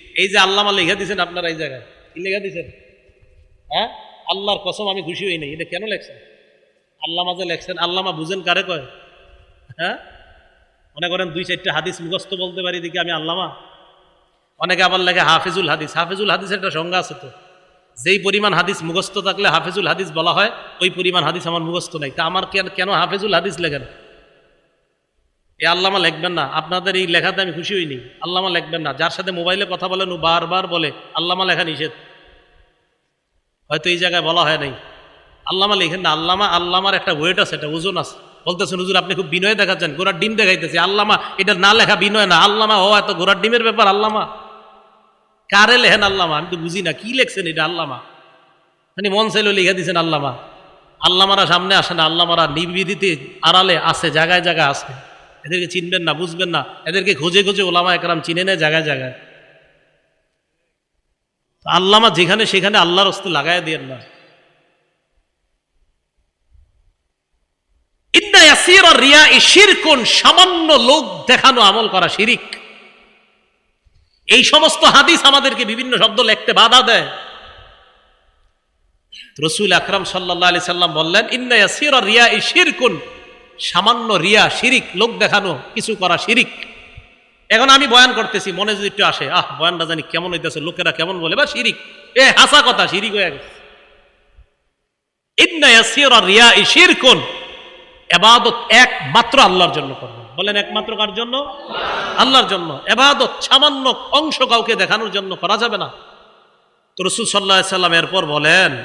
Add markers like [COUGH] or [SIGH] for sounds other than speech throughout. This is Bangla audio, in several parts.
এই যে আল্লামা লেখা দিয়েছেন আপনারা এই জায়গায়, কি লেখা দিয়েছেন? হ্যাঁ? আল্লাহর কসম, আমি খুশি হই নাই। এটা কেন লেখছেন? আল্লামা যে লেখছেন, আল্লামা বুঝেন কারে কয়? হ্যাঁ? মনে করেন দুই চারটা হাদিস মুখস্থ বলতে পারি, দেখি আমি আল্লামা? অনেকে আবার লেখে হাফিজুল হাদিস। হাফিজুল হাদিসের একটা সংজ্ঞা আছে তো। যেই পরিমাণ হাদিস মুখস্থ থাকলে হাফিজুল হাদিস বলা হয়, ওই পরিমাণ হাদিস আমার মুখস্থ নাই। তা আমার কেন কেন হাফিজুল হাদিস লেখেন? এ আল্লামা লিখবেন না। আপনাদের এই লেখাতে আমি খুশি হইনি। আল্লামা লিখবেন না। যার সাথে মোবাইলে কথা বলেন ও বারবার বলে, আল্লামা লেখা নিষেধ। হয়তো এই জায়গায় বলা হয় নাই। আল্লামা লেখেন না। আল্লামা, আল্লামার একটা ওয়েট আছে, একটা ওজন আছে। বলতেছেন, হুজুর, আপনি খুব বিনয় দেখাচ্ছেন। গোড়ার ডিম দেখাইতেছে। আল্লামা, এটা না লেখা বিনয় না। আল্লামা, ও এত গোড়ার ডিমের ব্যাপার, আল্লামা। কারে লেখেন আল্লামা? আমি তো বুঝি না। কি লেখছেন এটা আল্লামা? মানে মন চাইলে লিখে দিয়েছেন আল্লামা। আল্লামারা সামনে আসে না। আল্লামারা নির্বিধিতে আড়ালে আছে, জায়গায় জায়গায় আছে। এদেরকে চিনবেন না, বুঝবেন না। এদেরকে খুঁজে খুঁজে ওলামা একরাম চিনে নেয় জায়গায় জায়গায়। আল্লামা যেখানে সেখানে আল্লাহর অস্তে লাগাই দিয়ে না। রিয়া সামান্য লোক দেখানো আমল করা শিরিক। এই সমস্ত হাদিস আমাদেরকে বিভিন্ন শব্দ লিখতে বাধা দেয়। রসুল আকরাম সাল্লাহ আলি সাল্লাম বললেন, ইন্না ইয়াসিরা রিয়া ই শিরকুন সামান্য রিয়া, শিরিক, লোক দেখানো, কিছু করা শিরিক। এখন আমি বয়ান করতেছি, মনে যদি একটু আসে, আহ, বয়ানটা জানি কেমন হইতেছে, লোকেরা কেমন বলে, বা শিরিক। এ, হাসা কথা, শিরিক হয়ে গেছে। রিয়া শিরকুন, এবাদত একমাত্র আল্লাহর জন্য করবেন। বলেন একমাত্র কার জন্য? আল্লাহর জন্য। এবাদত সামান্য অংশ কাউকে দেখানোর জন্য করা যাবে না। তো রসুল সাল্লাহ সাল্লাম এরপর বলেন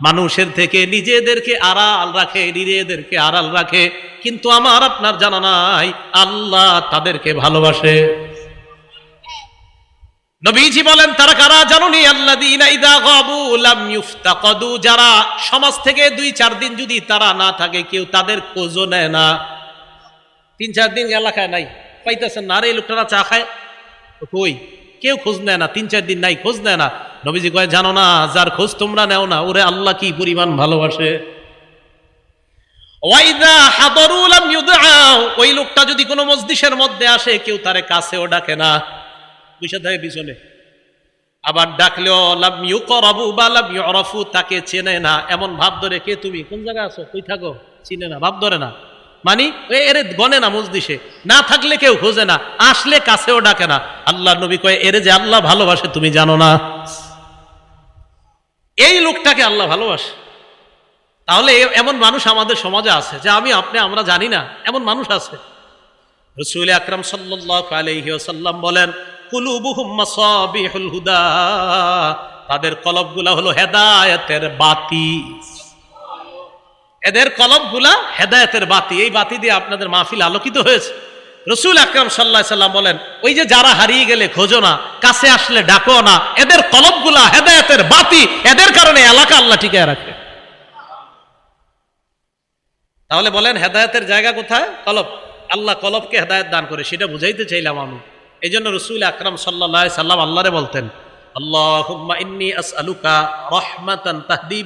মানুষের থেকে নিজেদেরকে আড়াল রাখে, নিজেদেরকে আড়াল রাখে। কিন্তু আমার আপনার জানা নাই, আল্লাহ তাদেরকে ভালোবাসে। নবীজি বলেন, তারা কারা জানুনি? আল্লাহ যারা সমাজ থেকে দুই চার দিন যদি তারা না থাকে, কেউ তাদের খোঁজও নেয় না। তিন চার দিন এলাকায় নাই, পাইতেছেন না। এই লোকটা চা খায়? কই? কেউ খোঁজ নেয় না, তিন চার দিন নাই, খোঁজ নেয় না। নবীজি কয়, জানো না, যার খোঁজ তোমরা নেও না, ওরে আল্লাহ কি পরিমাণ ভালোবাসে? ওই লোকটা যদি কোনো মসজিদের মধ্যে আসে, কেউ তারে কাছেও ডাকে না। বুঝে থাকে পিছনে। আবার ডাকলেও, লাম ইউকরাবু বা লাম ইউরাফু, তাকে চেনে না। এমন ভাব ধরে, কে তুমি? কোন জায়গায় আছো? কই থাকো? চিনে না, ভাব ধরে না। মানি এরে গনে না মজদিসে না থাকলে কেউ খোঁজে না, আসলে কাছেও ডাকে না। আল্লাহ নবী কয়ে, এরে যে আল্লাহ ভালোবাসে, তুমি জানো না। এই লোকটাকে আল্লাহ ভালোবাসে। তাহলে এমন মানুষ আমাদের সমাজে আছে, যে আমি, আপনি, আমরা জানি না, এমন মানুষ আছে। রসুল আকরাম সাল্লাহ আলহি সাল্লাম বলেন হুদা, তাদের কলবগুলা হলো হেদায়েতের বাতি। এদের কলবগুলা হেদায়তের বাতি। এই বাতি দিয়ে আপনাদের মাহফিল আলোকিত হয়েছে। রসুল আকরাম সাল্লাহ সাল্লাম বলেন, ওই যে যারা হারিয়ে গেলে খোঁজো না, কাছে আসলে ডাকো না, এদের কলবগুলা হেদায়তের বাতি, এদের কারণে এলাকা আল্লাহ টিকে রাখে। তাহলে বলেন, হেদায়তের জায়গা কোথায়? কলব আল্লাহ কলবকে হেদায়েত দান করে, সেটা বুঝাইতে চাইলাম আমি। এই জন্য রসুল আকরাম সাল্লাহ সাল্লাম আল্লাহরে বলতেন ইন্নি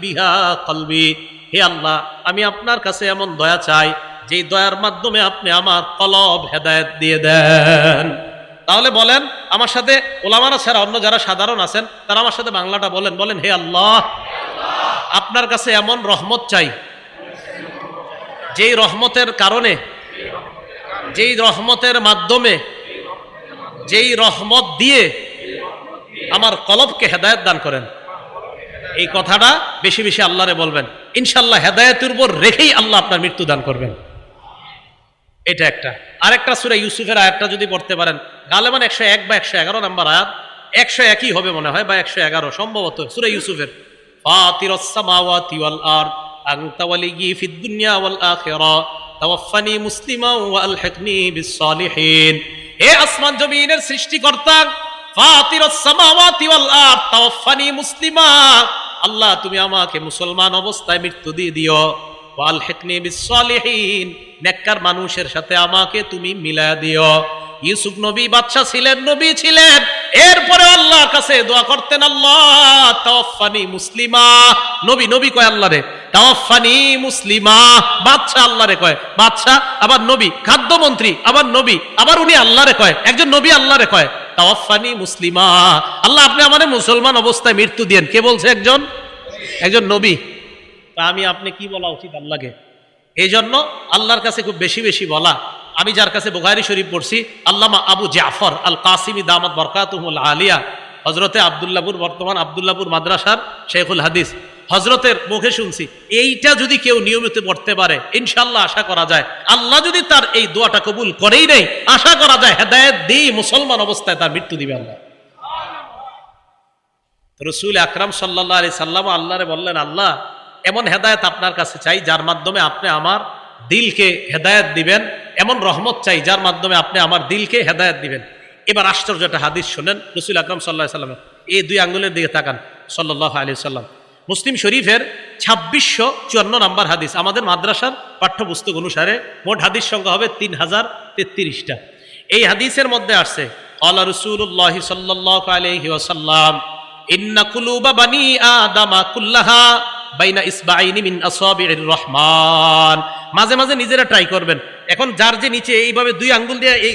বিহা কলবি। হে আল্লাহ, আমি আপনার কাছে এমন দয়া চাই, যেই দয়ার মাধ্যমে আপনি আমার কলব হেদায়েত দিয়ে দেন। তাহলে বলেন, আমার সাথে ওলামারা ছাড়া অন্য যারা সাধারণ আছেন, তারা আমার সাথে বাংলাটা বলেন। বলেন, হে আল্লাহ, আপনার কাছে এমন রহমত চাই, যেই রহমতের কারণে, যেই রহমতের মাধ্যমে, যেই রহমত দিয়ে আমার কলবকে হেদায়ত দান করেন। এই কথাটা বেশি বেশি আল্লাহরে বলবেন। ইনশাল্লাহ হেদায়তের উপর রেখেই আল্লাহ আপনার মৃত্যু দান করবেন। এটা একটা। আরেকটা সুরা ইউসুফের আয়াতটা যদি পড়তে পারেন, গালেমান একশো এক বা একশো এগারো নাম্বার আয়াত, একশো একই হবে মনে হয় বা একশো এগারো, সম্ভবত সুরা ইউসুফের। ফাতিরাস সামাওয়াতি ওয়াল আরদ আনতা ওয়ালিয়্যি ফিদ দুনিয়া ওয়াল আখিরা তাওয়াফফানি মুসলিমা ওয়া আলহিকনি বিস সালিহিন হে আসমান সৃষ্টিকর্তা আল্লাহ, তুমি আমাকে মুসলমান অবস্থায় মৃত্যু দিয়ে দিও। ওয়াল হেকনি বিসলিহীন নেককার মানুষের সাথে আমাকে তুমি মিলা দিও। ইউসুফ নবী বাদশা ছিলেন, নবী ছিলেন। এরপরে আল্লাহর কাছে দোয়া করতেন, আল্লাহ তাওয়াফানি মুসলিমা। নবী নবী কয় আল্লাহ রে তাওয়াফানি মুসলিমা। আল্লাহ রে কয় আবার নবী আবার নবী, আবার উনি আল্লাহ রে কয়, একজন নবী আল্লাহ রে কয় তাওয়াফানি মুসলিমা। আল্লাহ, আপনি আমাদের মুসলমান অবস্থায় মৃত্যু দিয়েন। কে বলছে একজন? একজন নবী। তা আমি, আপনি কি বলা উচিত আল্লাহকে? এই জন্য আল্লাহর কাছে খুব বেশি বেশি বলা। আমি যার কাছে বুখারি শরীফ পড়ছি, আল্লামা আবু জাফর আল কাসিমি দামাত বরকাতুল আলিয়া। হজরতে আবদুল্লাপুর বর্তমান আবদুল্লাপুর মাদ্রাসার শেখুল হাদিস। হজরতের মুখে শুনছি, এইটা যদি কেউ নিয়মিত পড়তে পারে ইনশাল্লাহ আশা করা যায়। আল্লাহ যদি তার এই দোয়াটা কবুল করেই নেই আশা করা যায়, হেদায়ত দিই মুসলমান অবস্থায় তার মৃত্যু দিবে আল্লাহ। রসুল আকরাম সাল্লাহ আলি সাল্লাম আল্লাহরে বললেন, আল্লাহ, এমন হেদায়ত আপনার কাছে চাই, যার মাধ্যমে আপনি আমার দিলকে হেদায়ত দিবেন, এমন রহমত চাই যার মাধ্যমে আপনি আমার দিলকে হেদায়ত দিবেন। এবার আশ্চর্য একটা হাদিস শোনেন, রসুল আকরাম সাল্লাহ সাল্লামের। এই দুই আঙ্গুলের দিকে তাকান সাল্লাহ আলি সাল্লাম। মুসলিম শরীফের ছাব্বিশশো চুয়ান্ন নম্বর হাদিস, আমাদের মাদ্রাসার পাঠ্যপুস্তক অনুসারে মোট হাদিস সংখ্যা হবে তিন হাজার তেত্রিশটা। এই হাদিসের মধ্যে আসছে আল্লাহ রসুল্লাহ সাল্লাহ আলহি ওসাল্লাম ইন্না কুলুবা বানি আদামা কুল্লাহা বাইনা ইসবাইনি মিন রহমান। মাঝে মাঝে নিজেরা ট্রাই করবেন। এখন যার যে নিচে এইভাবে দুই আঙ্গুল দিয়ে, এই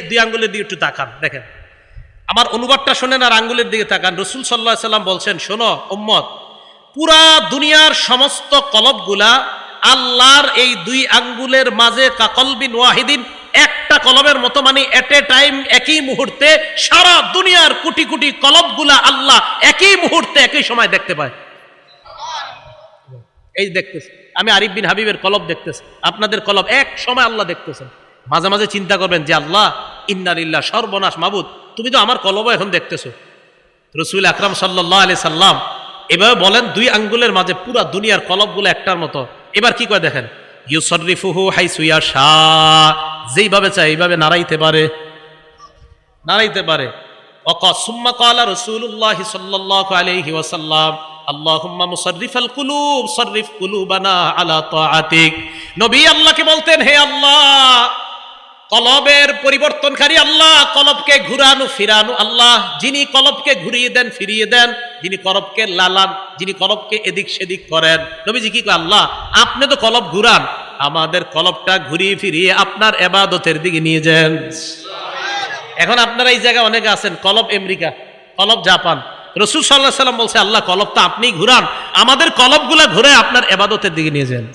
দুই একটু তাকান, দেখেন। আমার অনুবাদটা শোনেন আর আঙ্গুলের দিকে তাকান। রসুল সাল্লাহ সাল্লাম বলছেন, শোনো উম্মত, পুরা দুনিয়ার সমস্ত কলবগুলা আল্লাহর এই দুই আঙ্গুলের মাঝে কাকলবিন ওয়াহিদিন, একটা কলবের মতো মানে এট এ টাইম একই মুহূর্তে সারা দুনিয়ার কোটি কোটি কলবগুলা আল্লাহ একই মুহূর্তে একই সময় দেখতে পায়। এই দেখতেছে আমি আরিফ বিন হাবিবের কলব দেখতেছি আপনাদের কলব এক সময় আল্লাহ দেখতেছেন। মাঝে মাঝে চিন্তা করবেন যে, আল্লাহ ইন্নারিল্লাহ সর্বনাশ মাবুদ। তুমি তো আমার কলব এখন দেখতেছো। রসুল আকরাম সাল্লাহ আলি সাল্লাম এভাবে বলেন, দুই আঙ্গুলের মাঝে পুরা দুনিয়ার কলবগুলো একটার মতো। এবার কি করে দেখেন? ইউসরিফুহু হাই সুইয়া শাহ যেইভাবে চায় এইভাবে নাড়াইতে পারে। নাড়াইতে পারে। অক সুম্মা কালা রসুল্লাহ সাল্লাহ আলাইহি ওয়াসাল্লাম। আল্লাহুম্মা মুসাররিফাল কুলুব সাররিফ কুলুবানা আলা তাআতিক। নবী আল্লাহকে বলতেন, হে আল্লাহ, কলবের পরিবর্তনকারী আল্লাহ, কলবকে ঘুরানো, ফিরানো আল্লাহ। যিনি কলবকে ঘুরিয়ে দেন, ফিরিয়ে দেন, যিনি কলবকে লালান, যিনি কলবকে এদিক সেদিক করেন। নবীজি কি আল্লাহ, আপনি তো কলব ঘুরান, আমাদের কলবটা ঘুরিয়ে ফিরিয়ে আপনার এবাদতের দিকে নিয়ে যান। এখন আপনারা এই জায়গায় অনেকে আছেন, কলব আমেরিকা, কলব জাপান। রসুল সাল্লাহ সাল্লাম বলছে, আল্লাহ কলব তো আপনি ঘুরান। আমাদের কলবগুলা ঘুরে আপনার এবাদতের দিকে নিয়ে যান।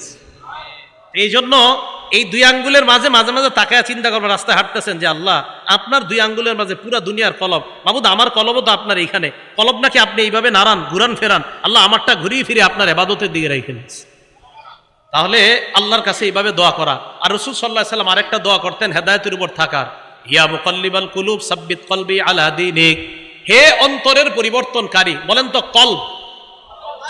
এই জন্য এই দুই আঙ্গুলের মাঝে মাঝে মাঝে তাকায় চিন্তা করবেন, রাস্তায় হাঁটতেছেন যে, আল্লাহ, আপনার দুই আঙ্গুলের মাঝে পুরা দুনিয়ার কলব। মাবুদ, আমার কলবও তো আপনার এইখানে। কলব নাকি আপনি এইভাবে নাড়ান, ঘুরান, ফেরান। আল্লাহ, আমারটা ঘুরিয়ে ফিরে আপনার এবাদতের দিকে রেখে তাহলে আল্লাহর কাছে এইভাবে দোয়া করা। আর রসুল সাল্লাহ সাল্লাম আরেকটা দোয়া করতেন, হেদায়তের উপর থাকার। ইয়া মুকল্লিবাল কুলুব, সাব্বিত কলবি আলা দিনিক। হে অন্তরের পরিবর্তনকারী, বলেন তো কল্ব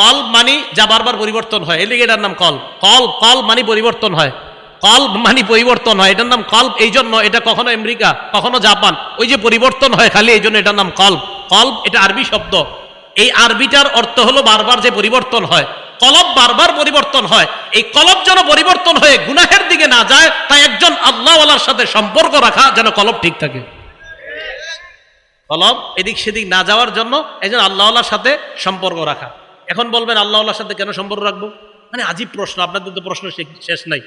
কল মানি যা বারবার পরিবর্তন হয়। এলিগেটার নাম কল। কল কল মানি পরিবর্তন হয়। কল মানি পরিবর্তন হয়। এটার নাম কল্প এই জন্য এটা কখনো আমেরিকা, কখনো জাপান, ওই যে পরিবর্তন হয় খালি, এই জন্য এটার নাম কল্প কল্প এটা আরবি শব্দ। এই আরবিটার অর্থ হলো বারবার যে পরিবর্তন হয়। কলব বারবার পরিবর্তন হয়। এই কলব যেন পরিবর্তন হয়ে গুনাহের দিকে না যায়, তাই একজন আল্লাহওয়ালার সাথে সম্পর্ক রাখা যেন কলব ঠিক থাকে। কলব, এদিক সেদিক না যাওয়ার জন্য একজন আল্লাহওয়ালার সাথে সম্পর্ক রাখা। এখন বলবেন, আল্লাহওয়ালার সাথে কেন সম্পর্ক রাখব? মানে আজীব প্রশ্ন, আপনাদের তো প্রশ্ন শেষ নাই।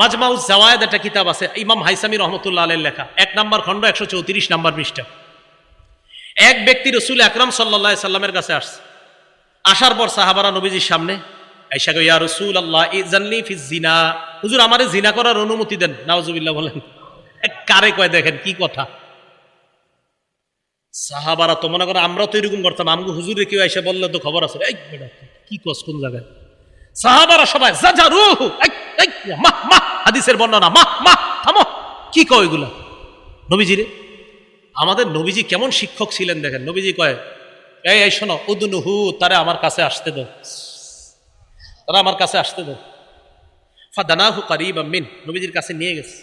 মাজমাউজ জাওয়ায়দ একটা কিতাব আছে, ইমাম হাইসামি রহমতুল্লাহ আলের লেখা। এক নম্বর খণ্ড, একশো চৌত্রিশ নম্বর পৃষ্ঠা। এক ব্যক্তি রসুল আকরাম সাল্লা সাল্লামের কাছে আসছে। আসার পর সাহাবারা নবীজির সামনে আইসা ইয়া রসুল আল্লাহ ইজান্নি ফিজ জিনা হুজুর, আমারে জিনা করার অনুমতি দেন। নাওজুবিল্লাহ বলেন। কারে কয়, দেখেন, কি কথা? সাহাবারা তো মনে করো, আমরা তো এরকম করতাম, আমগো হুজুরে কেউ এসে বললে তো খবর আছে। এই কি কস কোন জায়গায়? সাহাবারা সবাই যা রুহু মাহ মাহ হাদিসের বর্ণনা মাহ মাহ থামো! কি কয় এগুলা? নবীজিরে আমাদের নবীজি কেমন শিক্ষক ছিলেন দেখেন। নবীজি কয়, এই এই, শোনো, উদনুহু, তারা আমার কাছে আসতে দাও তারা আমার কাছে আসতে দাও ফাদানাহু কারিব মিন। নবীজির কাছে নিয়ে গেছে।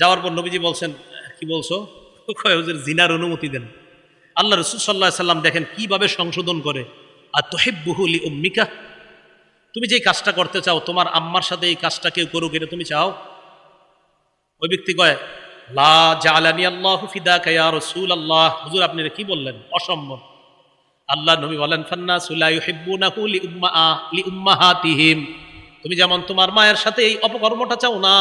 যাওয়ার পর নবীজি বলছেন, কি বলছো? কয় হুজুর, জিনার অনুমতি দেন। আল্লাহ রসুল সাল্লাহ সাল্লাম দেখেন কীভাবে সংশোধন করে। আর তোহেব তোহেব্বুহুলি উম্মিকা, তুমি যে কাজটা করতে চাও, তোমার আম্মার সাথে এই কাজটা কেউ করুক, এটা তুমি চাও? ওই ব্যক্তি কয়, লা জালানি আল্লাহ ফিদা কায়া রসুল আল্লাহ হুজুর, আপনি কি বললেন? অসম্ভব। আল্লাহ নবী বলেন ফান্না সুলাই হিব্বুনাহু লি উম্মা, লি উম্মাহাতিহিম। তুমি যেমন তোমার মায়ের সাথে এই অপকর্মটা চাও না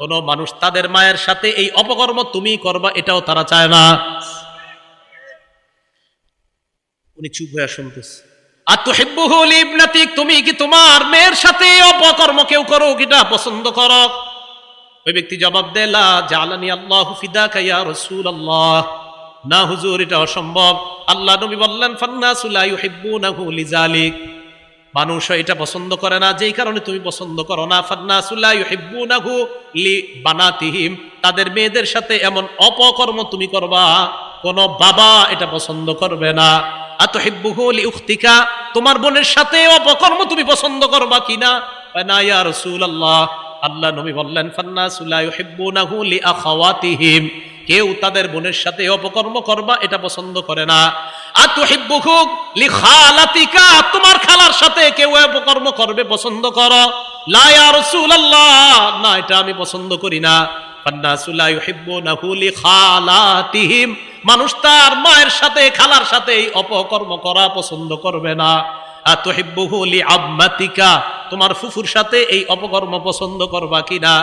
কোন মানুষ তাদের মায়ের সাথে এই অপকর্ম তুমি করবা, এটাও তারা চায় না। উনি চুপ হয়ে শুনতেছে। আর তো হেব্বুহুল ইবনাতিক তুমি কি তোমার মেয়ের সাথে অপকর্ম কেউ করো এটা পছন্দ করো। ওই ব্যক্তি জবাব দেলা জালানি আল্লাহ ফিদা কাইয়া রসুল আল্লাহ না, হুজুর, এটা অসম্ভব। আল্লাহ নবী বললেন ফান্না সুলাই হিব্বুনাহু লিজালিক। মানুষ এটা পছন্দ করে না, যেই কারণে তুমি পছন্দ করো না। ফান্না সুলাই হিব্বুনাহু লি বানাতিহিম, তাদের মেয়েদের সাথে এমন অপকর্ম তুমি করবা, কোন বাবা এটা পছন্দ করবে না। আত হিব্বুহু লি উখতিকা, তোমার বোনের সাথে অপকর্ম তুমি পছন্দ করবা কিনা? না ইয়া রাসূলুল্লাহ, আল্লাহ নবী বললেন ফান্না সুলাই হিব্বুনাহু লি আখাওয়াতিহিম। কেউ তাদের বোনের সাথে অপকর্ম করবা, এটা পছন্দ করে না। আতুহিব্বুহু লিখালাতিকা, তোমার খালার সাথে কেউ অপকর্ম করবে, পছন্দ করো। না, এটা আমি পছন্দ করি না। মানুষ তার মায়ের সাথে, খালার সাথে অপকর্ম করা পছন্দ করবে না। তোমার ফুফুর সাথে এই অপকর্ম পছন্দ করবা কিনা?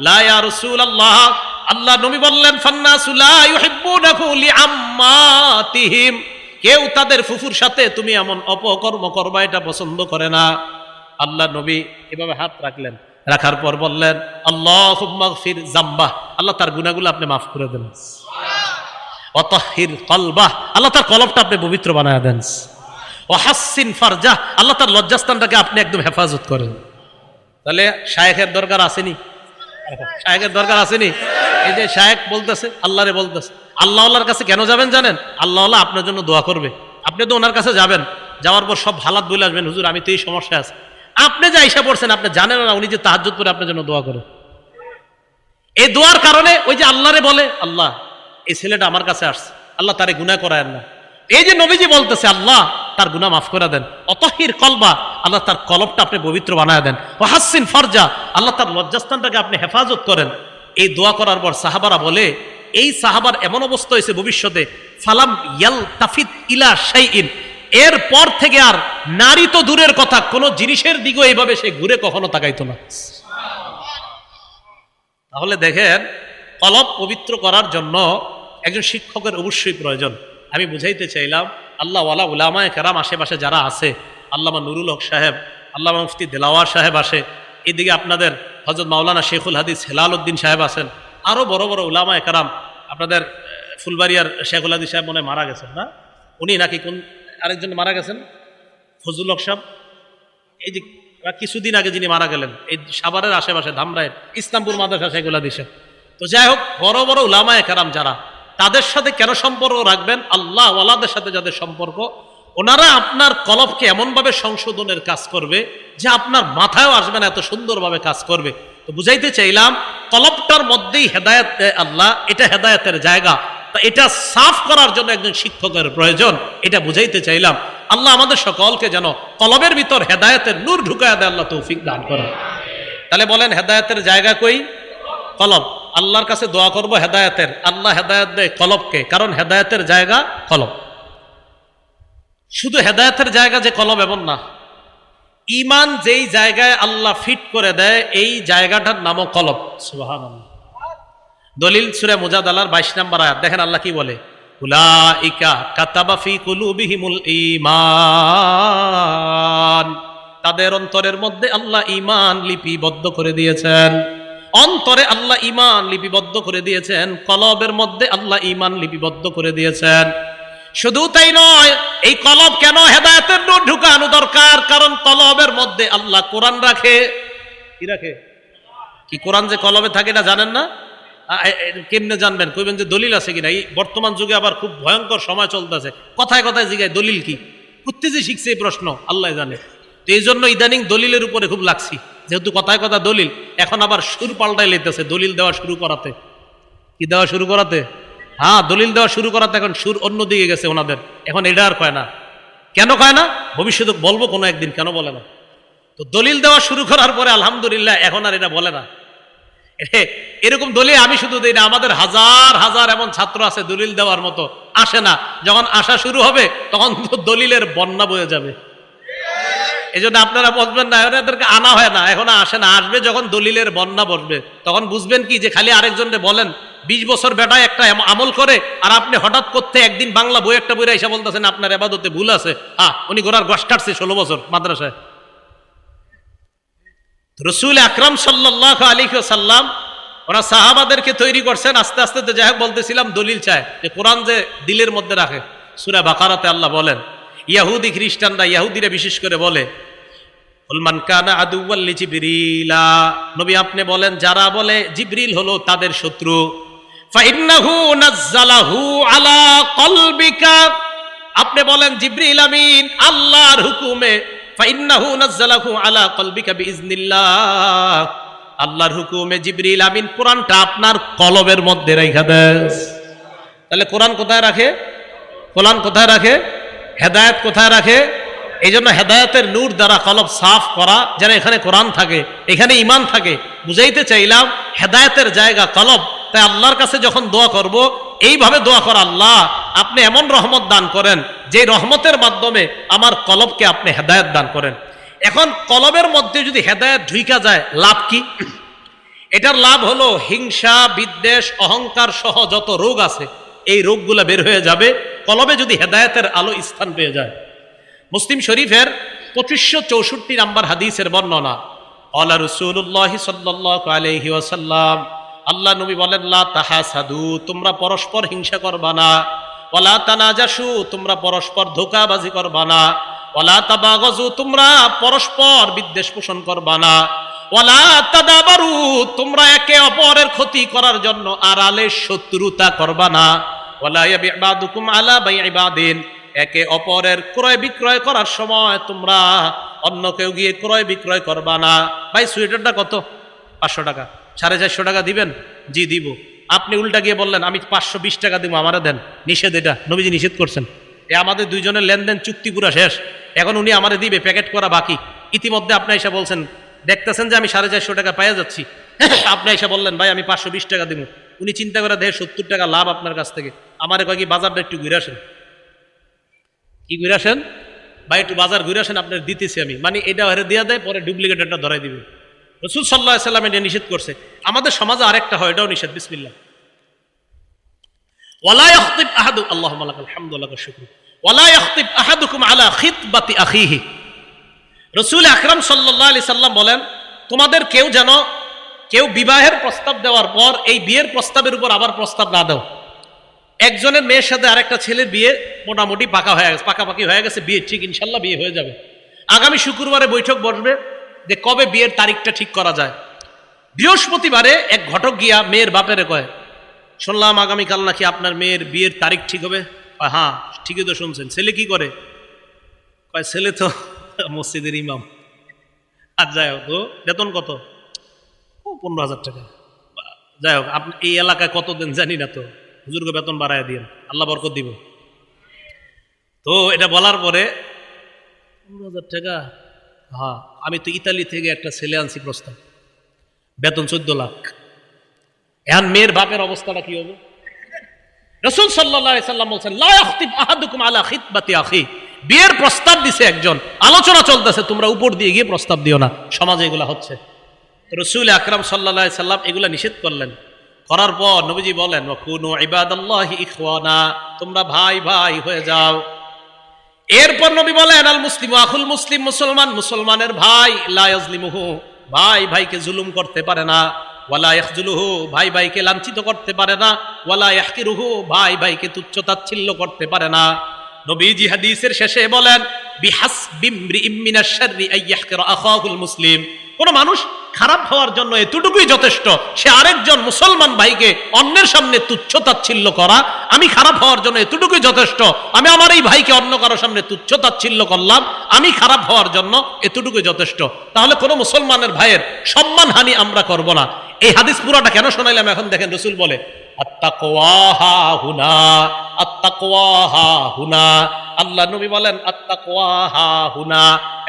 লা ইয়া রাসূলুল্লাহ। আল্লাহ নবী বললেন, ফান্নাসু লা ইউহিব্বুনাহু লিআম্মাতিহিম। কেউ তাদের ফুফুর সাথে তুমি এমন অপকর্ম করবা, এটা পছন্দ করে না। আল্লাহ নবী এভাবে হাত রাখলেন। রাখার পর বললেন আল্লাহ ফির জাম্বাহ আল্লাহ তার গুনাগুলো আপনি মাফ করে দেন। অতহির কলবাহ। আল্লাহ তার কলবটা আপনি পবিত্র বানায় দেন। ও হাসিন ফারজা আল্লাহ তার লজ্জাস্থানটাকে আপনি একদম হেফাজত করেন। তাহলে শায়েখের দরকার আসেনি? শায়েখের দরকার আসেনি। এই যে শায়েক বলতেছে, আল্লাহরে বলতেছে। আল্লাহ আল্লাহর কাছে কেন যাবেন জানেন? আল্লাহ আল্লাহ আপনার জন্য দোয়া করবে। আপনি তো ওনার কাছে যাবেন। যাওয়ার পর সব হালাত বলে আসবেন, হুজুর, আমি তো এই সমস্যা আছে। আপনি যা ইসা পড়ছেন, আপনি জানেন না, উনি যে তাহাজ্জুদ করে আপনার জন্য দোয়া করে। এই দোয়ার কারণে ওই যে আল্লাহরে বলে, আল্লাহ, এই ছেলেটা আমার কাছে আসছে। আল্লাহ তারে গুনাহ করায় না। এই যে নবীজি বলতেছে, আল্লাহ তার গুনাহ মাফ করে দেন। অতহির কলবা, আল্লাহ তার কলবটা আপনি পবিত্র বানায় দেন। ও হাসিন ফরজা, আল্লাহ তার লজ্জাস্থানটাকে আপনি হেফাজত করেন। এই দোয়া করার পর সাহাবারা বলে, এই সাহাবার এমন অবস্থা হয়েছে ভবিষ্যতে, ফালাম ইয়াল তাফিদ ইলা শাইইন। এর পর থেকে আর নারী তো দূরের কথা, কোন জিনিসের দিকেও এইভাবে সে ঘুরে কখনো তাকাইতো না। তাহলে দেখেন, কলব পবিত্র করার জন্য একজন শিক্ষকের অবশ্যই প্রয়োজন। আমি বুঝাইতে চাইলাম আল্লাহ ওয়ালা উলামায় কেরাম আশেপাশে যারা আছে, আল্লামা নুরুল হক সাহেব, আল্লামা মুফতি দেলাওয়ার সাহেব আসে, এদিকে আপনাদের হজরত মাওলানা শেখুল হাদিস হেলাল উদ্দিন সাহেব আছেন আরও বড় বড় উলামায় কারাম আপনাদের ফুলবাড়িয়ার শেখুল হাদিস সাহেব মনে মারা গেছেন, না? উনি নাকি কোন, আরেকজন মারা গেছেন? ফজলুল হক সাহেব? এই যে কিছুদিন আগে যিনি মারা গেলেন, এই সাভারের আশেপাশে ধামরায়ের ইসলামপুর মাদ্রাসা সেগুলা দিছে তো যাই হোক, বড় বড় উলামায় কারাম যারা তাদের সাথে কেন সম্পর্ক রাখবেন? আল্লাহ ওয়ালাদের সাথে যাদের সম্পর্ক, ওনারা আপনার কলবকে এমনভাবে সংশোধনের কাজ করবে যে আপনার মাথায়ও আসবে না এত সুন্দরভাবে কাজ করবে। তো বুঝাইতে চাইলাম, কলবটার মধ্যেই হেদায়ত আল্লাহ, এটা হেদায়তের জায়গা। তা এটা সাফ করার জন্য একজন শিক্ষকের প্রয়োজন, এটা বুঝাইতে চাইলাম। আল্লাহ আমাদের সকলকে যেন কলবের ভিতর হেদায়তের নূর ঢুকায় দেয়, আল্লাহ তৌফিক দান করেন। তাহলে বলেন হেদায়তের জায়গা কই? কলব। আল্লাহর কাছে দোয়া করব হেদায়তের। আল্লাহ হেদায়ত দেয় কলবকে, কারণ হেদায়তের জায়গা কলব। শুধু হেদায়তের জায়গা যে কলব এমন না। ইমান যেই জায়গায় আল্লাহ ফিট করে দেয়, এই জায়গাটার নামও কলব। সুবাহান দলিল সুরে মুজাদালার বাইশ নাম্বার আয়াত। দেখেন আল্লাহ কি বলে? উলাইকা কাতাবা ফি কুলুবিহিমুল ঈমান। তাদের অন্তরের মধ্যে আল্লাহ ইমান লিপিবদ্ধ করে দিয়েছেন। অন্তরে আল্লাহ ইমান লিপিবদ্ধ করে দিয়েছেন, কলবের মধ্যে আল্লাহ ইমান লিপিবদ্ধ করে দিয়েছেন। শুধু তাই নয়, এই কলব কেন হেদায়তের নূর ঢুকানো দরকার? কারণ কলবের মধ্যে আল্লাহ কোরআন রাখে। কি রাখে? কি কোরআন যে কলবে থাকে এটা জানেন না? কেমনে জানবেন? কইবেন যে দলিল আছে কিনা? এই বর্তমান যুগে আবার খুব ভয়ঙ্কর সময় চলতেছে। কথায় কথায় জিগায়, দলিল কি? কুত্তে যে শিখছে এই প্রশ্ন, আল্লাহ জানে। তো এই জন্য ইদানিং দলিলের উপরে খুব লাগছি। যেহেতু কথায় কথা দলিল, এখন আবার সুর পাল্টাই লেতেছে, দলিল দেওয়া শুরু করাতে। কি দেওয়া শুরু করাতে? হ্যাঁ দলিল দেওয়া শুরু করাতে এখন সুর অন্য দিকে গেছে ওনাদের। এখন এটা আর কয় না। কেন কয় না? ভবিষ্যতে বলব কোনো একদিন, কেন বলে না। তো দলিল দেওয়া শুরু করার পরে আলহামদুলিল্লাহ এখন আর এটা বলে না। এরকম দলিল আমি শুধু দিই না, আমাদের হাজার হাজার এমন ছাত্র আছে দলিল দেওয়ার মতো। আসে না। যখন আসা শুরু হবে, তখন তো দলিলের বন্যা বয়ে যাবে। এই জন্য আপনারা বসবেন না, এদেরকে আনা হয় না, এখন আসে না, আসবে যখন দলিলের বন্যা বসবে। তখন বুঝবেন কি যে খালি আরেকজনকে বলেন, বিশ বছর বেটায় একটা আমল করে, আর আপনি হঠাৎ করতে একদিন বাংলা বই একটা বইরা এসে বলতেছেন, আপনার এবাদতে ভুল আছে। হ্যাঁ উনি গোড়ার গস কাটছে ষোলো বছর মাদ্রাসায়। রসুল আকরাম সাল্লাহ আলী সাল্লাম ওরা সাহাবাদেরকে তৈরি করছেন, আস্তে আস্তে যাই হোক বলতেছিলাম, দলিল চায়। যে কোরআন যে দিলের মধ্যে রাখে, সুরা বাকারাতে আল্লাহ বলেন ইয়াহুদি খ্রিস্টানরা ইয়াহুদিরা বিশেষ করে বলে উলমান কানা আদুয়াল্লি জিবরিলা। নবী আপনি বলেন, যারা বলে জিবরিল হলো তাদের শত্রু। ফাইন্নাহু নাজ্জালাহু আলা কলবিকা। আপনি বলেন, জিবরিল আমিন, আল্লাহর হুকুমে। ফাইন্নাহু নাজ্জালাহু আলা কলবিকা বিইজনিল্লাহ আল্লাহর হুকুমে জিবরিল আমিন কোরআনটা আপনার কলবের মধ্যে রেখে দেন তাহলে কোরআন কোথায় রাখে? কোরআন কোথায় রাখে? হেদায়েত কোথায় রাখে? এই জন্য হেদায়তের নূর দ্বারা কলব সাফ করা, যেন এখানে কোরআন থাকে, এখানে ইমান থাকে। বুঝাইতে চাইলাম, হেদায়তের জায়গা কলব। তাই আল্লাহর কাছে যখন দোয়া করব, এইভাবে দোয়া করা, আল্লাহ, আপনি এমন রহমত দান করেন, যে রহমতের মাধ্যমে আমার কলবকে আপনি হেদায়ত দান করেন। এখন কলবের মধ্যে যদি হেদায়ত ঢুইকা যায়, লাভ কি? এটার লাভ হলো হিংসা, বিদ্বেষ, অহংকার সহ যত রোগ আছে এই রোগগুলো বের হয়ে যাবে, কলবে যদি হেদায়েতের আলো স্থান পেয়ে যায়। মুসলিম শরীফের পঁচিশশো চৌষট্টি নাম্বার হাদিসের বর্ণনা আল্লাহ রসুল্লাহ সাল্লাহ আলহি ওয়াসাল্লাম আল্লাহ নবী বলেন তাহা সাধু তোমরা পরস্পর হিংসা করবা না। ওলা তানাজাসু তোমরা পরস্পর ধোকাবাজি করবা না। ওলা তাবাগজু তোমরা পরস্পর বিদ্বেষ পোষণ করবা না। ওয়ালা তাদাবারু তোমরা একে অপরের ক্ষতি করার জন্য আড়ালে শত্রুতা করবা না। একে অপরের ক্রয় বিক্রয় করার সময় তোমরা অন্য কেউ গিয়ে ক্রয় বিক্রয় করবা না। ভাই, সোয়েটারটা কত? পাঁচশো টাকা। সাড়ে চারশো টাকা দিবেন? জি, দিব। আপনি উল্টা গিয়ে বললেন, আমি পাঁচশো বিশ টাকা দিব, আমারে দেন। নিষেধ এটা। নবীজি নিষেধ করছেন। এ আমাদের দুইজনের লেনদেন চুক্তি পুরা শেষ। এখন উনি আমারে দিবে, প্যাকেট করা বাকি। ইতিমধ্যে আপনি এসে বলছেন, দেখতেছেন যে আমি সাড়ে চারশো টাকা পাইয়া যাচ্ছি। [COUGHS] আপনি এসে বললেন, ভাই, আমি পাঁচশো বিশ টাকা দিব। উনি চিন্তা করে দেয় সত্তর টাকা লাভ আপনার কাছ থেকে। আমার কয় কি, বাজারটা একটু ঘুরে আসেন। কি ঘুরে আসেন? বা একটু বাজার ঘুরে আসেন, আপনার দিতেছি আমি। মানে এটা হেরে দেওয়া দেয়, পরে ডুপ্লিকেট একটা ধরাই দিবে। রসুল সাল্লাহ সাল্লাম এটা নিষেধ করছে। আমাদের সমাজে আরেকটা হয়, এটাও নিষেধ বিসমিল্লা আহাদু লাকাশ শুকরু। আলা আখিহি। রসুল আকরাম সাল্লাল্লাহু আলাইহি সাল্লাম বলেন, তোমাদের কেউ যেন, কেউ বিবাহের প্রস্তাব দেওয়ার পর এই বিয়ের প্রস্তাবের উপর আবার প্রস্তাব না দাও। একজনের মেয়ের সাথে আরেকটা ছেলের বিয়ে মোটামুটি পাকা হয়ে গেছে, পাকাপাকি হয়ে গেছে, বিয়ে ঠিক ইনশাল্লাহ বিয়ে হয়ে যাবে। আগামী শুক্রবারে বৈঠক বসবে যে কবে বিয়ের তারিখটা ঠিক করা যায়। বৃহস্পতিবারে এক ঘটক গিয়া মেয়ের বাপেরে কয়, শুনলাম আগামীকাল নাকি আপনার মেয়ের বিয়ের তারিখ ঠিক হবে? হ্যাঁ ঠিকই তো শুনছেন। ছেলে কি করে? কয়, ছেলে তো মসজিদের ইমাম। আর যাই হোক বেতন কত? ও, পনেরো হাজার টাকা। যাই হোক, আপনি এই এলাকায় কত দেন জানি না তো। হুজুরকে বেতন বাড়ায় দিন আল্লাহ বরকত দিব। তো এটা বলার পরে, পনেরো হাজার টাকা হ্যাঁ আমি তো ইতালি থেকে একটা ছেলে আনছি প্রস্তাব। বেতন চোদ্দ লাখ। এখন মেয়ের বাপের অবস্থাটা কি হবে? রসুল সাল্লাহ সাল্লাম বলছেন, লা ইয়াখতিব আহাদুকুম আলা আখি। বিয়ের প্রস্তাব দিছে একজন। আলোচনা চলতেছে, তোমরা উপর দিয়ে গিয়ে প্রস্তাব দিও না। সমাজে এগুলা হচ্ছে। রসুল আকরাম সাল্লাহ সাল্লাম এগুলা নিষেধ করলেন। করার পর নবীজি বলেন, ওয়াকুনু ইবাদাল্লাহি ইখওয়ানা। তোমরা ভাই ভাই হয়ে যাও। এরপর নবী বলেন, আল মুসলিম আখুল মুসলিম মুসলমান, মুসলমানের ভাই, লা ইয়াজলিমুহু। ভাই, ভাইকে জুলুম করতে পারে না। ওয়ালা ইয়াখজুলুহু। ভাই, ভাইকে লাঞ্ছিত করতে পারে না। ওয়ালা ইয়াহকিরুহু? ভাই, ভাইকে তুচ্ছ তাচ্ছিল্য করতে পারে না। নবীজি হাদিসের শেষে বলেন, বিহাসবি ইমরিইম মিনাশ শাররি আন ইয়াহকিরা আখাহুল মুসলিম। কোন মানুষ খারাপ হওয়ার জন্য এতটুকুই যথেষ্ট। সে আরেকজন মুসলমান ভাইকে অন্যের সামনে তুচ্ছ তাচ্ছিল্য করা, আমি খারাপ হওয়ার জন্য এতটুকুই যথেষ্ট। আমি আমার এই ভাইকে অন্য কারোর সামনে তুচ্ছ তাচ্ছিল্য করলাম, আমি খারাপ হওয়ার জন্য এতটুকুই যথেষ্ট। তাহলে কোনো মুসলমানের ভাইয়ের সম্মানহানি আমরা করব না। এই হাদিস পুরাটা কেন শোনাইলাম এখন দেখেন রসুল বলে আল্লাহ নবী বলেন আত্তাকওয়াহা হুনা।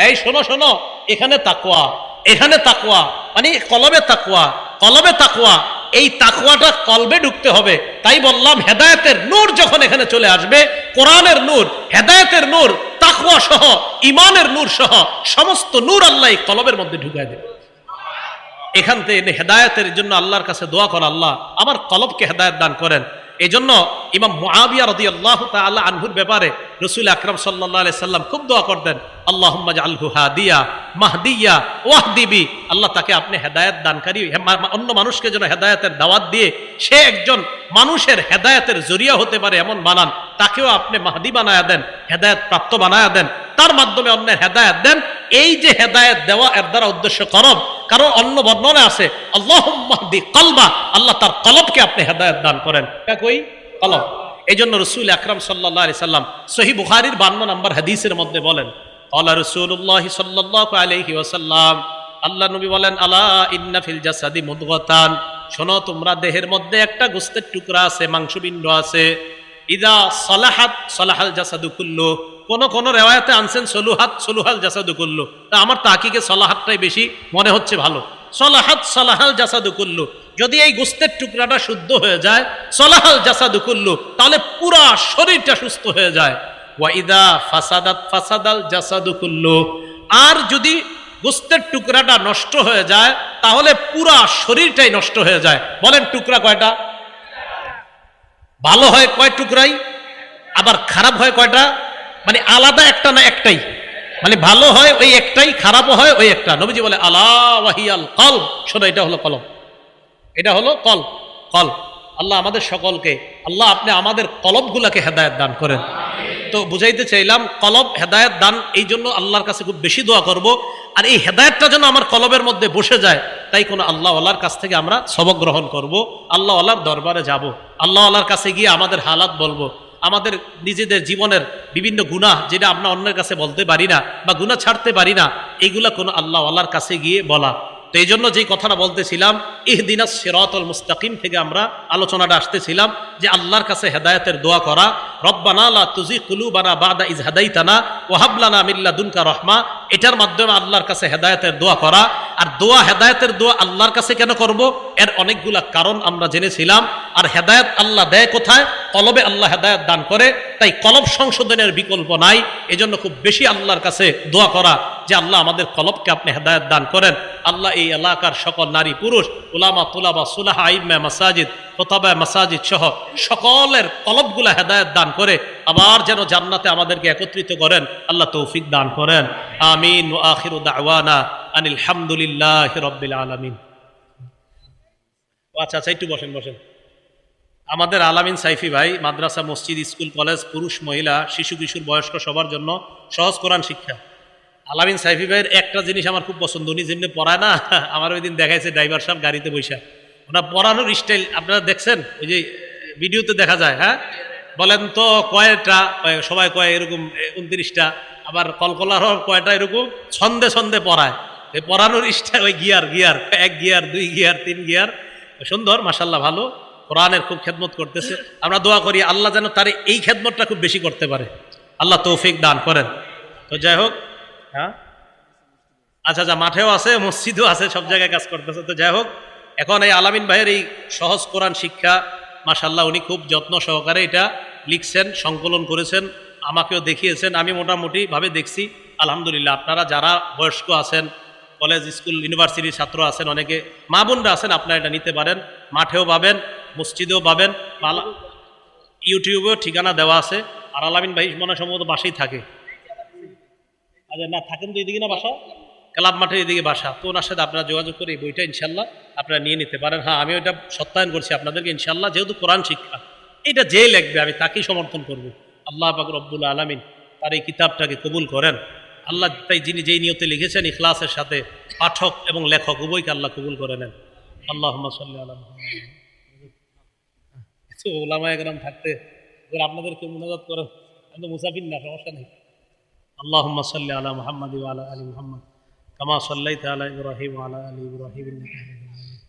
এই শোনো শোনো, এখানে তাকওয়া। এখানে তাকওয়া মানে কলবে তাকওয়া কলবে তাকওয়া, এই তাকওয়াটা কলবে ঢুকতে হবে। তাই বললাম, হেদায়তের নূর যখন এখানে চলে আসবে, কোরআনের নূর, হেদায়তের নূর, তাকওয়া সহ ইমানের নূর সহ, সমস্ত নূর আল্লাহ এই কলবের মধ্যে ঢুকায় দেবে। এখান থেকে হেদায়তের জন্য আল্লাহর কাছে দোয়া কর আল্লাহ আমার কলবকে হেদায়ত দান করেন। এই জন্য ইমাম মুআবিয়া রদি আল্লাহ তাল্লাহ আনহুর ব্যাপারে রসুল আকরম সাল্লাহ আলি সাল্লাম খুব দোয়া করতেন আল্লাহ আলহু হাদিয়া, মাহদিয়া ওয়াহদিবি আল্লাহ তাকে আপনি হেদায়ত দানকারী অন্য মানুষকে যেন হেদায়তের দাওয়াত দিয়ে সে একজন মানুষের হেদায়তের জরিয়া হতে পারে এমন বানান, তাকেও আপনি মাহদি বানায়া দেন হেদায়ত প্রাপ্ত বানায়া দেন। তার মাধ্যমে অন্যের হেদায়ত দেন এই যে হেদায়ত দেওয়া এর দ্বারা উদ্দেশ্য করব কারণ অন্য বর্ণনা আছে আল্লাহ কলবা আল্লাহ তার কলবকে আপনি হেদায়ত দান করেন। কই? কলব। এই জন্য রসুল আকরাম সাল্লাহ আলি সাল্লাম সহি বুখারির বান্ন নম্বর হাদিসের মধ্যে বলেন আল্লাহ রসুল্লাহ সাল্লাহ আলহি ওসাল্লাম আল্লাহ নবী বলেন, আলা ইন্না ফিল জাসাদি মুদগতান শোনো তোমরা দেহের মধ্যে একটা গোস্তের টুকরা আছে, মাংসপিণ্ড আছে, ইদা সলাহাত সলাহাল জাসাদু কুল্লু কোন কোন রেওয়ায়তে আনছেন, সলুহাত, সলুহাল জাসাদু কুল্লু। তা আমার তাকিকে সলাহাতটাই বেশি মনে হচ্ছে ভালো। সলাহাত, সলাহাল জাসাদু কুল্লু। যদি এই গোস্তের টুকরাটা শুদ্ধ হয়ে যায়, সলাহাল জাসাদু কুল্লু, তাহলে পুরা শরীরটা সুস্থ হয়ে যায়। ওয়াইদা ফাসাদাত ফাসাদাল জাসাদু কুল্লু। আর যদি গোস্তের টুকরাটা নষ্ট হয়ে যায়, তাহলে পুরা শরীরটাই নষ্ট হয়ে যায়। বলেন টুকরা কয়টা? ভালো হয় কয় টুকরাই? আবার খারাপ হয় কয়টা? মানে আলাদা একটা না একটাই। মানে ভালো হয় ওই একটাই, খারাপও হয় ওই একটা। নবীজি বলে, আলা ওয়াহিয়াল কল শোনো, এটা হলো কলম এটা হলো কল কল আল্লাহ আমাদের সকলকে, আল্লাহ আপনি আমাদের কলবগুলাকে হেদায়ত দান করেন। তো বুঝাইতে চাইলাম, কলব হেদায়ত দান, এই জন্য আল্লাহর কাছে খুব বেশি দোয়া করব। আর এই হেদায়তটা যেন আমার কলবের মধ্যে বসে যায়, তাই কোনো আল্লাহ আল্লাহর কাছ থেকে আমরা সবক গ্রহণ করব। আল্লাহ আল্লাহর দরবারে যাব। আল্লাহ আল্লাহর কাছে গিয়ে আমাদের হালাত বলব। আমাদের নিজেদের জীবনের বিভিন্ন গুনাহ যেটা আমরা অন্যের কাছে বলতে পারি না বা গুনাহ ছাড়তে পারি না এইগুলা কোনো আল্লাহ আল্লাহর কাছে গিয়ে বলা। তো এই জন্য যেই কথাটা বলতেছিলাম ইহদিনাস সিরাতুল মুস্তাকিম থেকে আমরা আলোচনাটা আসতেছিলাম যে আল্লাহর কাছে হেদায়তের দোয়া করা, রব্বানা লা তুজি কুলুবানা বাদা ইজ হাদাইতানা ওয়াহাবলানা মিল্লা দুনকা রহমা এটার মাধ্যমে আল্লাহর কাছে হেদায়তের দোয়া করা আর দোয়া, হেদায়েতের দোয়া আল্লাহর কাছে কেন করব? এর অনেকগুলা কারণ আমরা জেনেছিলাম। আর হেদায়েত আল্লাহ দেয় কোথায়? কলবে আল্লাহ হেদায়েত দান করে। তাই কলব সংশোধনের বিকল্প নাই। এজন্য খুব বেশি আল্লাহর কাছে দোয়া করা যে আল্লাহ আমাদের কলবকে আপনি হেদায়েত দান করেন। আল্লাহ এই এলাকার সকল নারী, পুরুষ, উলামা, তুলাবা, সুলাহা, আইম্মা, মাসাজিদ ফোতাবা মাসাজিদ সহ সকলের কলবগুলা হেদায়ত দান করে আবার যেন জান্নাতে আমাদেরকে একত্রিত করেন। আল্লাহ তৌফিক দান করেন। আমিন। আখির দাওয়ানা। আনিল হামদুলিল্লাহ রব্বিল আলামিন। আচ্ছা আচ্ছা একটু বসেন বসেন। আমাদের আলামিন সাইফি ভাই, মাদ্রাসা, মসজিদ, স্কুল, কলেজ, পুরুষ, মহিলা, শিশু, কিশোর, বয়স্ক সবার জন্য সহজ কোরআন শিক্ষা। আলামিন সাইফি ভাইয়ের একটা জিনিস আমার খুব পছন্দ, উনি যেমনি পড়ায় না, আমার ওই দিন দেখাইছে ড্রাইভার সাহেব গাড়িতে বৈশা ওনার পড়ানোর স্টাইল, আপনারা দেখছেন? ওই যে ভিডিওতে দেখা যায় হ্যাঁ? বলেন তো, কয়টা সবাই কয় এরকম উনত্রিশটা, আবার কলকলার কয়টা এরকম, ছন্দে ছন্দে পড়ায়। পড়ানোর ইচ্ছা, ওই গিয়ার গিয়ার, এক গিয়ার, দুই গিয়ার, তিন গিয়ার। সুন্দর মাসাল্লাহ ভালো। কোরআনের খুব খেদমত করতেছে। আমরা দোয়া করি আল্লাহ যেন তার এই খেদমতটা খুব বেশি করতে পারে। আল্লাহ তৌফিক দান করেন। তো যাই হোক হ্যাঁ? আচ্ছা আচ্ছা মাঠেও আছে, মসজিদও আছে, সব জায়গায় কাজ করতেছে। তো যাই হোক, এখন এই আলামিন ভাইয়ের এই সহজ কোরআন শিক্ষা মাসাল্লাহ উনি খুব যত্ন সহকারে এটা লিখছেন, সংকলন করেছেন, আমাকেও দেখিয়েছেন, আমি মোটামুটি ভাবে দেখছি। আলহামদুলিল্লাহ, আপনারা যারা বয়স্ক আছেন কলেজ, স্কুল, ইউনিভার্সিটির ছাত্র আছেন অনেকে। মা বোনরা আছেন, আপনারা এটা নিতে পারেন। মাঠেও পাবেন, মসজিদেও পাবেন ইউটিউবেও ঠিকানা দেওয়া আছে। আর আলামিন ভাই মনে সম্ভবত বাসেই থাকে। আচ্ছা না, থাকেন তো এদিকে না বাসা ক্লাব মাঠের এদিকে বাসা। তো ওনার সাথে আপনারা যোগাযোগ করে এই বইটা ইনশাল্লাহ আপনারা নিয়ে নিতে পারেন। হ্যাঁ আমি ওইটা সত্যায়ন করছি আপনাদেরকে ইনশাল্লাহ, যেহেতু কোরআন শিক্ষা। এটা যে লিখবে, আমি তাকেই সমর্থন করব। আল্লাহ পাক রব্বুল আলমিন তার এই কিতাবটাকে কবুল করেন। আল্লাহ তাই যিনি যেই নিয়তে লিখেছেন ইখলাসের সাথে পাঠক এবং লেখক উভয়কে আল্লাহ কবুল করে নেন আল্লাহ সাল্লাহ আলম ওলামা একরাম থাকতে এবার আপনাদেরকে মনোজাত করেন আমি তো মুসাফির না সমস্যা নেই اللهم صل على محمد وعلى ال محمد كما صليت على ابراهيم وعلى ال ابراهيم انك حميد مجيد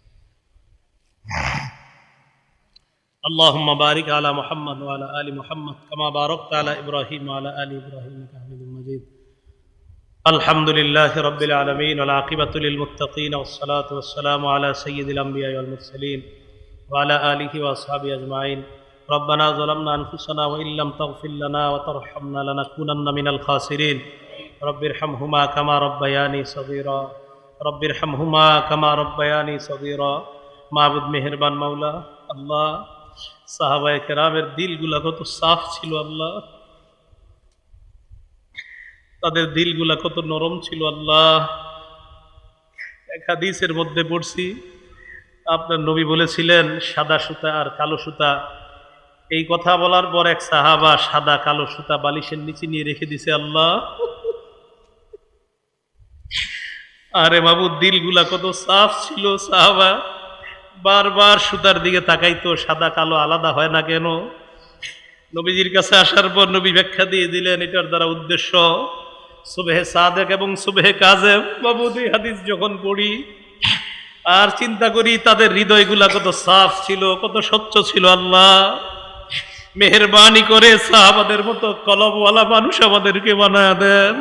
اللهم بارك على محمد وعلى ال محمد كما باركت على ابراهيم وعلى ال ابراهيم انك حميد مجيد الحمد لله رب العالمين والعاقبة للمتقين والصلاة والسلام على سيد الأنبياء والمرسلين وعلى آله وأصحابه أجمعين ربنا ظلمنا أنفسنا وإن لم تغفر لنا وترحمنا لنكونن من الخاسرين رب ارحمهما كما ربياني صغيرا رب ارحمهما كما ربياني صغيرا মাহবুদ মেহেরবান মাওলা আল্লাহ সাহাবায়ে কেরামের দিলগুলা কত সাফ ছিল আল্লাহ তাদের দিলগুলা কত নরম ছিল, আল্লাহ। এক হাদিসের মধ্যে পড়ছি, আপনার নবী বলেছিলেন, সাদা সুতা আর কালো সুতা। এই কথা বলার পর এক সাহাবা সাদা কালো সুতা বালিশের নিচে নিয়ে রেখে দিছে, আল্লাহ। আরে বাবু, দিলগুলা কত সাফ ছিল, সাহাবা। বারবার সুতার দিকে তাকাইতো, সাদা কালো আলাদা হয় না কেন? নবীজির কাছে আসার পর নবী ব্যাখ্যা দিয়ে দিলেন, এটার দ্বারা উদ্দেশ্য সুবেহে সাদেক এবং সুবেহে কাজেম বাবু, দুই হাদিস যখন পড়ি, আর চিন্তা করি তাদের হৃদয়গুলা কত সাফ ছিল, কত স্বচ্ছ ছিল আল্লাহ। মেহরবানি করে সাহাবাদের মতো কলমওয়ালা মানুষ আমাদেরকে বানায় দেন।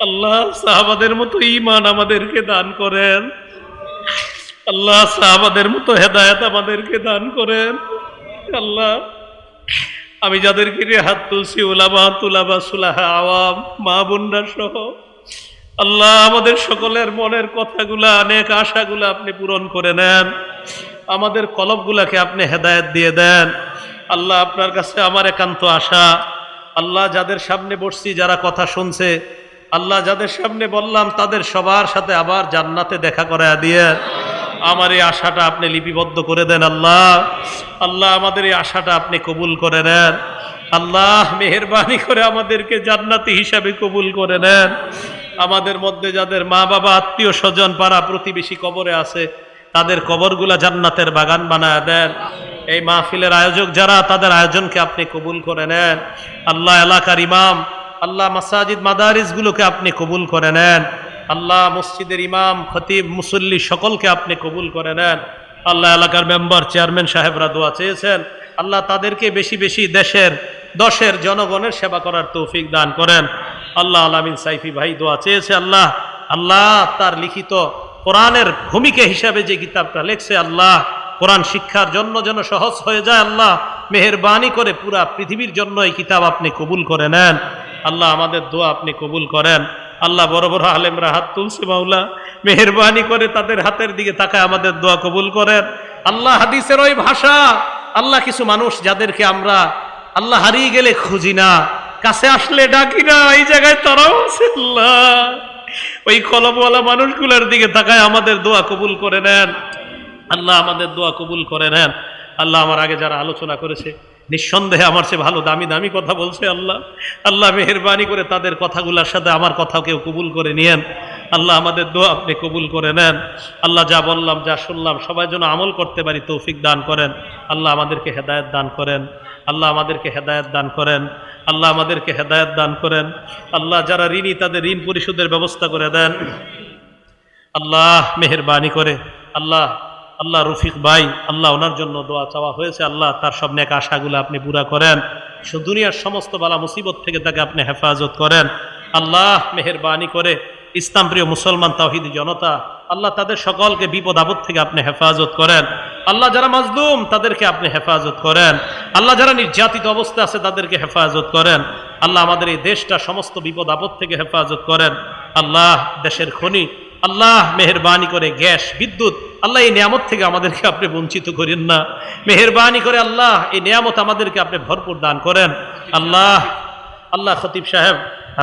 আল্লাহ সাহাবাদের মতো ইমান আমাদেরকে দান করেন। আল্লাহ সাহাবাদের মতো হেদায়ত আমাদেরকে দান করেন। আল্লাহ আমি যাদেরকে নিয়ে হাত তুলছি ওলামা তুলাবা সুলাহা, আওয়াম, মা বোনরা সহ, আল্লাহ আমাদের সকলের মনের কথাগুলা অনেক আশাগুলা আপনি পূরণ করে নেন। আমাদের কলবগুলাকে আপনি হেদায়ত দিয়ে দেন। আল্লাহ আপনার কাছে আমার একান্ত আশা। আল্লাহ যাদের সামনে বসছি, যারা কথা শুনছে, আল্লাহ যাদের সামনে বললাম, তাদের সবার সাথে আবার জান্নাতে দেখা করায় দিয়ে। আমার এই আশাটা আপনি লিপিবদ্ধ করে দেন, আল্লাহ। আল্লাহ, আমাদের এই আশাটা আপনি কবুল করে নেন। আল্লাহ, মেহরবানি করে আমাদেরকে জান্নাতি হিসাবে কবুল করে নেন। আমাদের মধ্যে যাদের মা বাবা আত্মীয় স্বজন পাড়া প্রতিবেশী কবরে আছে, তাদের কবরগুলা জান্নাতের বাগান বানায় দেন। এই মাহফিলের আয়োজক যারা, তাদের আয়োজনকে আপনি কবুল করে নেন। আল্লাহ, এলাকার ইমাম, আল্লাহ, মাসাজিদ, মাদারিসগুলোকে আপনি কবুল করে নেন। আল্লাহ মসজিদের ইমাম, খতিব, মুসল্লি সকলকে আপনি কবুল করে নেন। আল্লাহ এলাকার মেম্বার, চেয়ারম্যান সাহেবরা দোয়া চেয়েছেন। আল্লাহ তাদেরকে বেশি বেশি দেশের, দশের জনগণের সেবা করার তৌফিক দান করেন। আল্লাহ আলামিন সাইফি ভাই দোয়া চেয়েছে, আল্লাহ আল্লাহ তার লিখিত কোরআনের ভূমিকা হিসাবে যে কিতাবটা লেখছে, আল্লাহ, কোরআন শিক্ষার জন্য যেন সহজ হয়ে যায়, আল্লাহ, মেহরবানি করে পুরা পৃথিবীর জন্য এই কিতাব আপনি কবুল করে নেন। আল্লাহ আমাদের দোয়া আপনি কবুল করেন। আল্লাহ বড় বড় আলেমরা হাত তুলছে মাওলা, মেহরবানি করে তাদের হাতের দিকে তাকায় আমাদের দোয়া কবুল করেন। আল্লাহ হাদিসের ওই ভাষা, আল্লাহ কিছু মানুষ যাদেরকে আমরা আল্লাহ হারিয়ে গেলে খুঁজি না, কাছে আসলে ডাকি না, এই জায়গায় তারাও আছে আল্লাহ। ওই কলমওয়ালা মানুষগুলোর দিকে তাকায় আমাদের দোয়া কবুল করে নেন। আল্লাহ আমাদের দোয়া কবুল করে নেন। আল্লাহ আমার আগে যারা আলোচনা করেছে নিঃসন্দেহে আমার চেয়ে ভালো দামি দামি কথা বলছে আল্লাহ। আল্লাহ মেহরবানি করে তাদের কথাগুলোর সাথে আমার কথাও কেউ কবুল করে নিয়েন। আল্লাহ আমাদের দোয়া আপনি কবুল করে নেন। আল্লাহ যা বললাম, যা শুনলাম, সবাই যেন আমল করতে পারি, তৌফিক দান করেন। আল্লাহ আমাদেরকে হেদায়ত দান করেন। আল্লাহ আমাদেরকে হেদায়ত দান করেন। আল্লাহ আমাদেরকে হেদায়ত দান করেন। আল্লাহ যারা ঋণী, তাদের ঋণ পরিশোধের ব্যবস্থা করে দেন। আল্লাহ মেহরবানি করে। আল্লাহ আল্লাহ রফিক ভাই, আল্লাহ ওনার জন্য দোয়া চাওয়া হয়েছে। আল্লাহ তার সব নেক আশাগুলো আপনি পুরা করেন। দুনিয়ার সমস্ত বালা মুসিবত থেকে তাকে আপনি হেফাজত করেন। আল্লাহ মেহরবানি করে ইসলাম প্রিয় মুসলমান তাহিদি জনতা, আল্লাহ তাদের সকলকে বিপদ আপদ থেকে আপনি হেফাজত করেন। আল্লাহ যারা মাজলুম, তাদেরকে আপনি হেফাজত করেন। আল্লাহ যারা নির্যাতিত অবস্থা আছে, তাদেরকে হেফাজত করেন। আল্লাহ আমাদের এই দেশটা সমস্ত বিপদ আপদ থেকে হেফাজত করেন। আল্লাহ দেশের খনি, আল্লাহ মেহরবানি করে গ্যাস, বিদ্যুৎ আল্লাহ এই নিয়ামত থেকে আমাদেরকে আপনি বঞ্চিত করেন না। মেহরবানি করে আল্লাহ এই নিয়ামত আমাদেরকে আপনি ভরপুর দান করেন। আল্লাহ আল্লাহ খতিব সাহেব,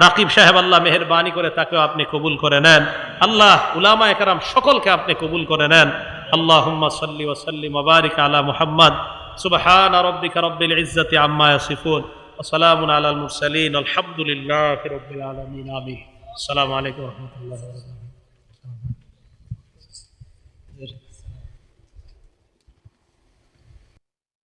রাকিব সাহেব আল্লাহ মেহরবানি করে তাকে আপনি কবুল করে নেন। আল্লাহ উলামা একরাম সকলকে আপনি কবুল করে নেন। আল্লাহ সাল্লি ও সাল্লি মবারিক আলা মুহাম্মদ। সুবহান রব্বিকা রব্বিল ইজ্জতি আম্মা ইয়াসিফুন। আসসালামু আলাল মুরসালিন। আলহামদুলিল্লাহি রাব্বিল আলামিন। আমিন। আসসালামু আলাইকুম ওয়া রাহমাতুল্লাহি ওয়া বারাকাতুহু।